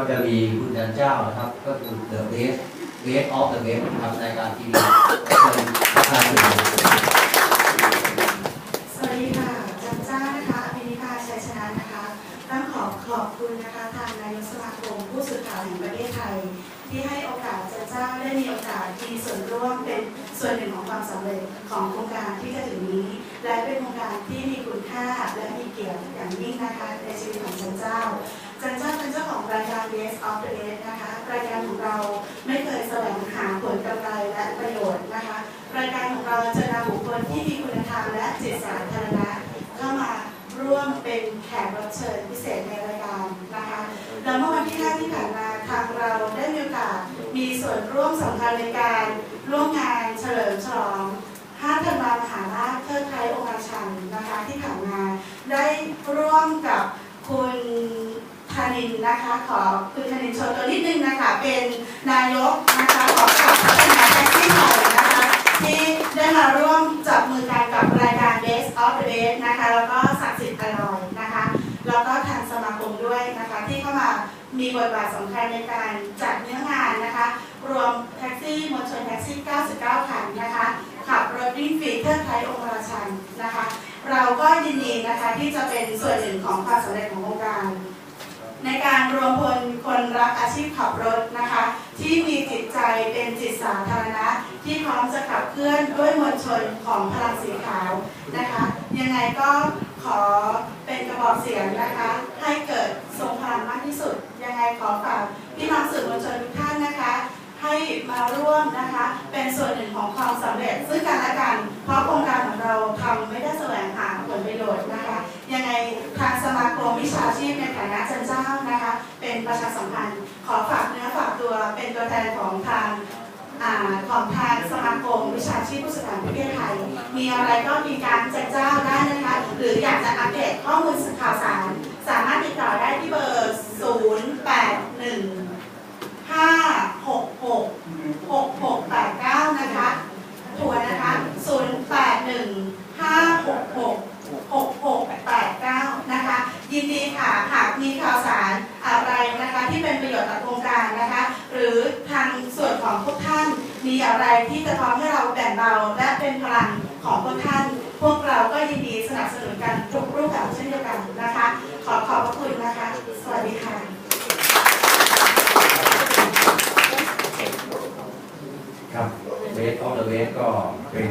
ก็จะมีคุณจันเจ้านะครับ ก็คือ The Best Best of the Best นะครับรายการทีวีก็เป็นทักทายอยู่สวัสดีค่ะจันจ้านะคะอภินิพาชัยชนะนะคะต้องขอขอบคุณนะคะทางนายกสมาคมผู้สื่อข่าวแห่งประเทศไทย ที่ให้โอกาสจันจ้าได้มีโอกาสมีส่วนร่วมเป็นส่วนหนึ่งของความสำเร็จของโครงการที่จะถึงนี้ และเป็นโครงการที่มีคุณค่าและมีเกียรติอย่างยิ่งนะคะในชีวิตของจันเจ้า จันเจ้าเป็นเจ้าของรายการ Best of the e s นะคะ รายการของเราไม่เคยแสวงหาผลกำไรและประโยชน์นะคะ รายการของเราจะนำบุคคลที่มีคุณธรรมและจิตสาธารณะเข้ามาร่วมเป็นแขกรับเชิญพิเศษในรายการนะคะแล้วเมื่อวันที่5ที่ผ่านมาทางเราได้มีโอกาสมีส่วนร่วมสำคัญในการร่วมงานเฉลิมฉลอง5ธันวามหาราชเทิดไทยองค์ราชันนะคะที่ผ่านมาได้ร่วมกับคุณ ธนินนะคะ ขอคุณธนินโชว์ตัวนิดนึงนะคะ เป็นนายกนะคะของขับพัฒนาแท็กซี่ไทยนะคะ ที่ได้มาร่วมจับมือกันกับรายการ Best of the Best นะคะ แล้วก็ศักดิ์สิทธิ์อร่อยนะคะ แล้วก็ทางสมาคมด้วยนะคะ ที่เข้ามามีบทบาทสำคัญในการจัดเนื้องานนะคะ รวมแท็กซี่มวลชนแท็กซี่ 99 คันนะคะขับรถวิ่งฟรีเทิดไทยองค์ราชันนะคะ เราก็ยินดีนะคะที่จะเป็นส่วนหนึ่งของความสำเร็จของโครงการ ในการรวมพลคนรักอาชีพขับรถนะคะ ที่มีจิตใจเป็นจิตสาธารณะ ที่พร้อมจะขับเคลื่อนด้วยมวลชนของพลังสีขาวนะคะ ยังไงก็ขอเป็นกระบอกเสียงนะคะ ให้เกิดทรงพลังมากที่สุด ยังไงขอฝากพี่น้องสื่อมวลชนทุกท่านนะคะ ให้มาร่วมนะคะ เป็นส่วนหนึ่งของความสำเร็จซึ่งกันและกัน เพราะโครงการของเราทำไม่ได้แสวงหาผลประโยชน์นะคะ ยังไงทางสมาคมวิชาชีพในฐานะจันเจ้านะคะ เป็นประชาสัมพันธ์ขอฝากเนื้อฝากตัวเป็นตัวแทนของทางของทางสมาคมวิชาชีพผู้สื่อารประเทศไทย มีอะไรก็มีการแจ้งเจ้าได้นะคะ หรืออยากจะอัปเดตข้อมูลข่าวสาร สามารถติดต่อได้ที่เบอร์ 0 8 1 5 6 6 6 6 วกเราก็ยินดีสนับสนุนกันทุกรูปแบบเช่นเดียวกันนะคะ ขอขอบพระคุณนะคะ สวัสดีค่ะครับเวสออฟเดอะเวสก็เป็น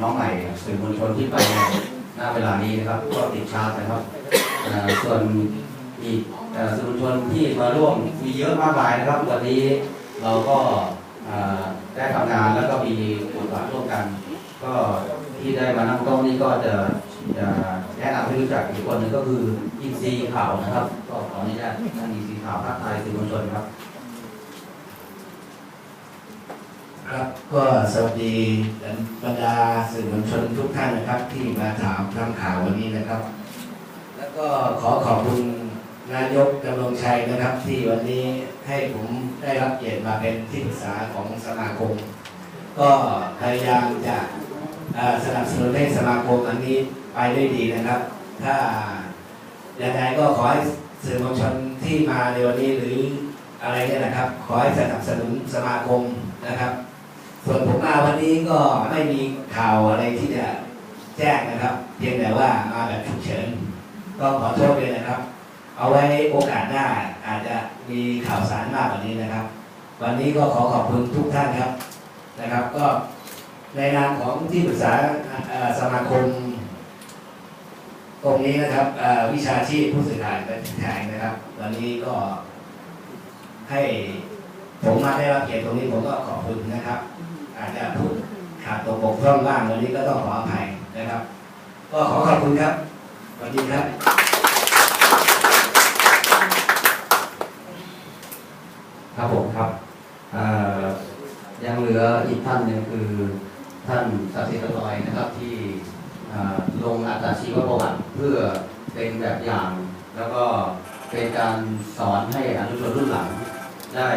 น้องใหม่สื่อมวลชนที่ไปหน้าเวลานี้นะครับ ก็ติดชาร์จนะครับส่วนอีกสื่อมวลชนที่มาร่วมมีเยอะมากมายนะครับวันนี้เราก็ได้ทำงานแล้วก็มีบทบาทร่วมกัน ก็ที่ได้มานั่งโต๊ะนี้ก็จะจะแนะนำให้รู้จักอีกคนหนึ่งก็คืออินซีขาวนะครับ ก็ขออนุญาตท่านอินซีขาวทักทายสื่อมวลชนครับ ครับก็สวัสดีบรรดาสื่อมวลชนทุกท่านนะครับ ที่มาถามทำข่าววันนี้นะครับ แล้วก็ขอขอบคุณนายกดำรงชัยนะครับ ที่วันนี้ให้ผมได้รับเกียรติมาเป็นที่ปรึกษาของสมาคม ก็พยายามจะ สนับสนุนให้สมาคมอันนี้ไปได้ดีนะครับ ถ้าอย่างไรก็ขอให้สื่อมวลชนที่มาในวันนี้หรืออะไรเนี่ยนะครับ ขอให้สนับสนุนสมาคมนะครับ ส่วนผมมาวันนี้ก็ไม่มีข่าวอะไรที่จะแจ้งนะครับ เพียงแต่ว่ามาแบบฉุกเฉินก็ขอโทษเลยนะครับ เอาไว้โอกาสหน้าอาจจะมีข่าวสารมากกว่านี้นะครับ วันนี้ก็ขอขอบคุณทุกท่านครับนะครับ ก็ ในนามของที่ปรึกษาสมาคมตรงนี้นะครับวิชาชีพผู้สื่อข่าวเป็นแทนนะครับ วันนี้ก็ให้ผมมาได้รับเกียรติตรงนี้ผมก็ขอบคุณนะครับ อาจจะพูดขาดตกบกพร่องบ้างวันนี้ก็ต้องขออภัยนะครับ ก็ขอขอบคุณครับสวัสดีครับครับผมครับยังเหลืออีกท่านหนึ่งคือ ท่านสัตย์สิทธิ์ลอยนะครับที่ลงอัตชีวประวัติเพื่อเป็นแบบอย่าง แล้วก็เป็นการสอนให้อนุชนรุ่นหลัง ได้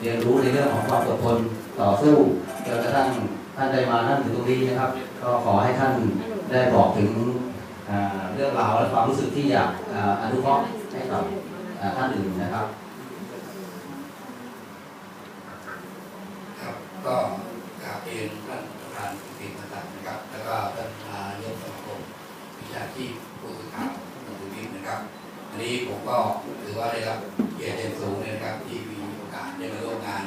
เรียนรู้ในเรื่องของความอดทนต่อสู้จนกระทั่งท่านได้มานั่งถึงตรงนี้นะครับ ก็ขอให้ท่านได้บอกถึงเรื่องราวและความรู้สึกที่อยากออนุเคราะห์ให้กับท่านอื่นนะครับครับก็กราบเรียนท่าน ประธานกิติมศักดิ์นะครับ แล้วก็ท่านนายกสมาคมวิชาชีพผู้สื่อข่าวหนังสือพิมพ์นะครับ อันนี้ผมก็ถือว่าได้รับเกียรติสูงเลยนะครับ ที่มีโอกาสได้มาร่วมงาน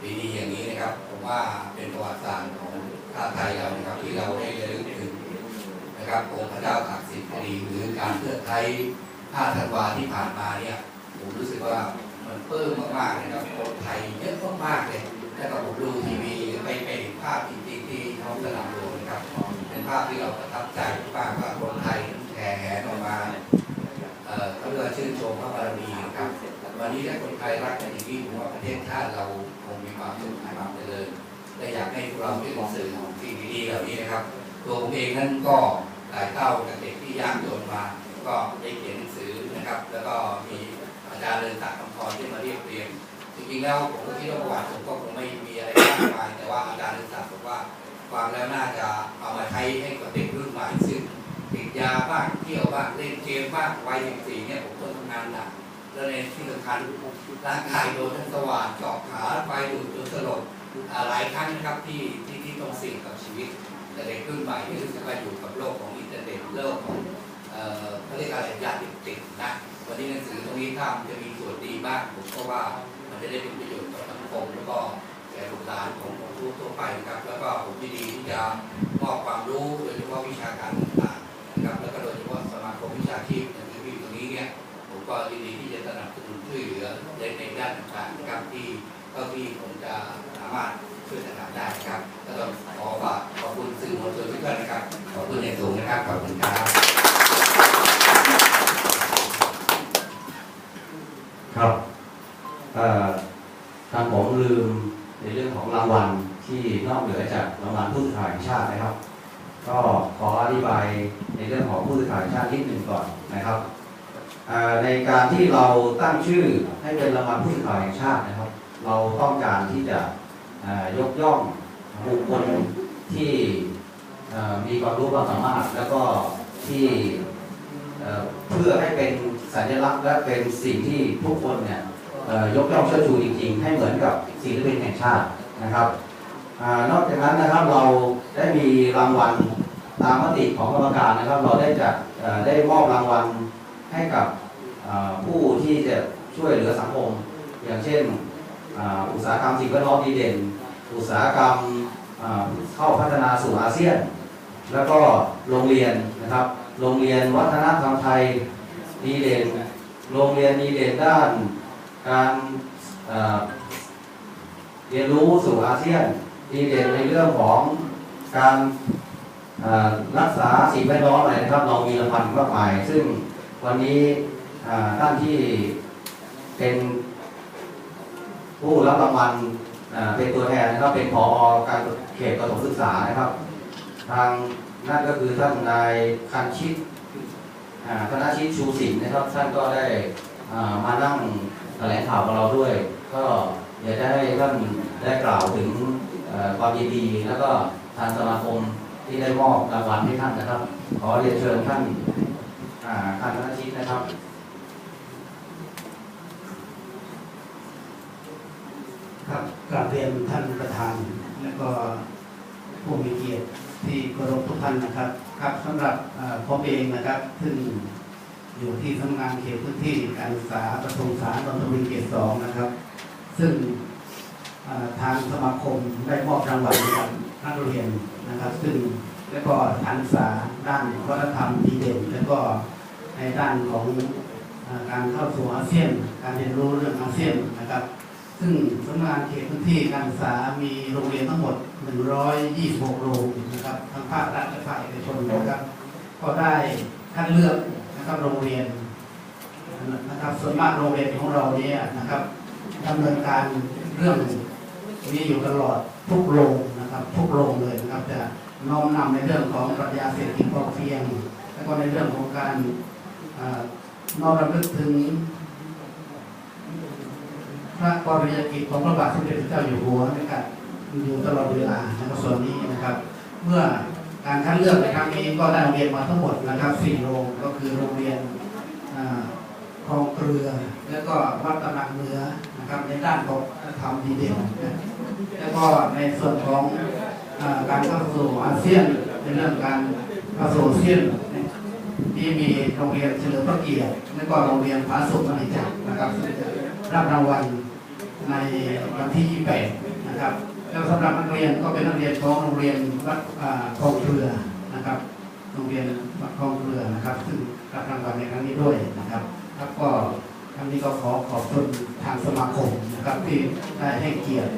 ปีนี้อย่างนี้นะครับ ผมว่าเป็นประวัติศาสตร์ของชาติไทยเรานะครับ ที่เราได้ระลึกถึงนะครับองค์พระเจ้าตากสินคดีหรือการเพื่อไทย5ธันวาที่ผ่านมาเนี่ยผมรู้สึกว่ามันปลื้มมากๆเลยครับคนไทยเยอะมากๆเลยแล้วก็ผมดูทีวี ท้องสนามหลวงนะครับเป็นภาพที่เราประทับใจมากว่าคนไทยแห่แหนออกมาเอ่อเขาเรียกชื่นชมพระบารมีนะครับวันนี้ถ้าคนไทยรักกันอย่างนี้ผมว่าประเทศชาติเราคงมีความสุขมีความเจริญและอยากให้พวกเราเป็นสื่อสิ่งดีๆเหล่านี้นะครับ ตัวผมเองนั้นก็หลายเต้ากับเด็กที่ยากจนมา ก็ได้เขียนหนังสือนะครับ แล้วก็มีอาจารย์เริงศักดิ์คำพรที่มาเรียบเรียงจริงๆแล้วผมคิดว่าประวัติผมก็คงไม่มีอะไรมากมายแต่ว่าอาจารย์เริงศักดิ์ บอกว่าฟังแล้วน่าจะเอามาใช้ให้กับเด็กรุ่นใหม่ซึ่งติดยาบ้างเที่ยวบ้างเล่นเกมบ้างวัย14เนี่ยผมก็ทำงานหนักแล้วในที่สำคัญร่างกายโดนทั้งสว่านเจาะขาไฟดูดจนสลบหลายครั้งนะครับที่ที่ที่ต้องเสี่ยงกับชีวิต แต่เด็กรุ่นใหม่ที่รู้สึกว่าอยู่กับโลกของอินเทอร์เน็ตโลกของเอ่อเขาเรียกอะไรยาติดติดนะวันนี้หนังสือตรงนี้ถ้ามันจะมีส่วนดีมากผมก็ว่ามันจะได้เป็นประโยชน์ต่อสังคมแล้วก็ แก่ลูกหลานของของทุกทั่วไปนะครับ แล้วก็ผมยินดีที่จะมอบความรู้โดยเฉพาะวิชาการต่างๆนะครับ แล้วก็โดยเฉพาะสมาคมวิชาชีพอย่างที่พี่ตรงนี้เนี่ยผมก็ยินดีที่จะสนับสนุนช่วยเหลือในในด้านต่างๆนะครับที่เท่าที่ผมจะสามารถช่วยสนับได้ครับก็ต้องขอฝากขอบคุณสื่อมวลชนทุกท่านนะครับ ขอบคุณอย่างสูงนะครับ ขอบคุณครับครับเอ่อทางผมลืมางวัลที่นอกเหนือจากรางวัลผู้สื่อข่าวแห่งชาตินะครับ ก็ขออธิบายในเรื่องของผู้สื่อข่าวแห่งชาตินิดหนึ่งก่อนนะครับในการที่เราตั้งชื่อให้เป็นรางวัลผู้สื่อข่าวแห่งชาตินะครับ เราต้องการที่จะยกย่องบุคคลที่มีความรู้ความสามารถ แล้วก็ที่เพื่อให้เป็นสัญลักษณ์และเป็นสิ่งที่ทุกคนเนี่ยยกย่องเชิดชูจริง ๆ ให้เหมือนกับศิลปินแห่งชาติ นะครับอนอกจากนั้นนะครับเราได้มีรางวัลตามมติของกรรมการนะครับ เราได้จัดได้มอบรางวัลให้กับผู้ที่จะช่วยเหลือสังคม อย่างเช่นอุตสาหกรรมสิ่งแวดล้อมดีเด่น อุตสาหกรรมเข้าพัฒนาสู่อาเซียน แล้วก็โรงเรียนนะครับ โรงเรียนวัฒนธรรมไทยดีเด่น โรงเรียนดีเด่นด้านการ เรียนรู้สู่อาเซียนดีเด่นในเรื่องของการรักษาสิ่งแวดล้อมอะไรนะครับ เรามีรางวัลมากมาย ซึ่งวันนี้ท่านที่เป็นผู้รับรางวัลเป็นตัวแทนนะครับเป็นพอการเขตประถมศึกษานะครับ ทางนั่นก็คือท่านนายคันชิตคณะชิตชูศิลป์นะครับ ท่านก็ได้มานั่งแถลงข่าวกับเราด้วย ก็ อยากจะให้ท่านได้กล่าวถึงความยินดี แล้วก็ทางสมาคมที่ได้มอบรางวัลให้ท่านนะครับ ขอเรียนเชิญท่านอ่าคันชิตนะครับครับกราบเรียนท่านประธาน และก็ผู้มีเกียรติที่เคารพทุกท่านนะครับ ครับสำหรับเอ่อผมเองนะครับ ซึ่งอยู่ที่สำนักงานเขตพื้นที่การศึกษาประถมศึกษานนทบุรีเขตสองนะครับ ซึ่งทางสมาคมได้มอบรางวัลให้กับนักเรียนนะครับ ซึ่งและก็การศึกษาด้านวัฒนธรรมดีเด่น และก็ในด้านของอการเข้าสู่อาเซียน การเรียนรู้เรื่องอาเซียนนะครับ ซึ่งสำนักงานเขตพื้นที่การศึกษามีโรงเรียนทั้งหมด 126 โรงนะครับทั้งภาครัฐและภาคเอกชนนะครับ ก็ได้คัดเลือกนะครับโรงเรียนนะครับส่วนมากโรงเรียนของเราเนี่ยนะครับ ดำเนินการเรื่องนี้อยู่ตลอดทุกโรงนะครับ ทุกโรงเลยนะครับจะน้อมนำในเรื่องของปรัชญาเศรษฐกิจพอเพียง แล้วก็ในเรื่องของการน้อมรำลึกถึงพระปริยกิจของพระบาทสมเด็จพระเจ้าอยู่หัวนะครับอยู่ตลอดเวลานะครับส่วนนี้นะครับ เมื่อการคัดเลือกในครั้งนี้ก็ได้โรงเรียนมาทั้งหมดนะครับสี่โรงก็คือโรงเรียนอ่า คลองเกลือ แล้วก็วัดตำหนักเหนือนะครับในด้านของธรรมดีเด่นแล้วก็ในส่วนของอการเข้าสู่อาเซียนในเรื่องการเข้าสู่อาเซียนที่มีโรงเรียนเฉลิมพระเกียรติแล้วก็โรงเรียนผาสุกมณีจักรนะครับซึ่งจะรับรางวัลในวันที่ 28 นะครับ แล้วสำหรับนักเรียนก็เป็นนักเรียนของโรงเรียนวัดคลองเกลือนะครับ โรงเรียนวัดคลองเกลือนะครับ ซึ่งรับรางวัลในครั้งนี้ด้วยนะครับ ครับก็ทั้งนี้ก็ขอขอบคุณทางสมาคมนะครับที่ได้ให้เกียรติ